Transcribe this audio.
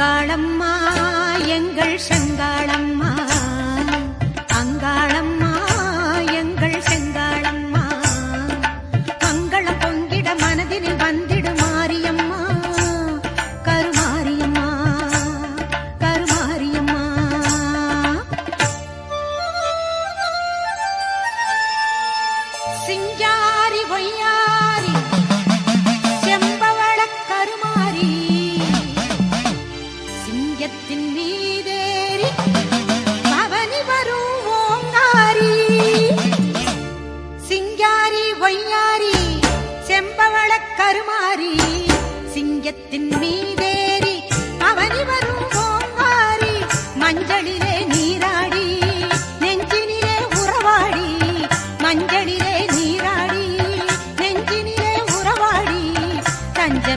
அங்காளம்மா எங்கள் செங்காளம்மா. அங்காளம்மா எங்கள் செங்காளம்மா. மங்களம் பொங்கிட மனதினில் வந்திடு மாரியம்மா. கருமாரியம்மா கருமாரியம்மா. சிங்காரி பொய்யாரி சிங்கத்தின் மீதேறி பவனி வரும் ஓங்காரி. சிங்காரி ஒய்யாரி செம்பவள கருமாரி சிங்கத்தின் மீதே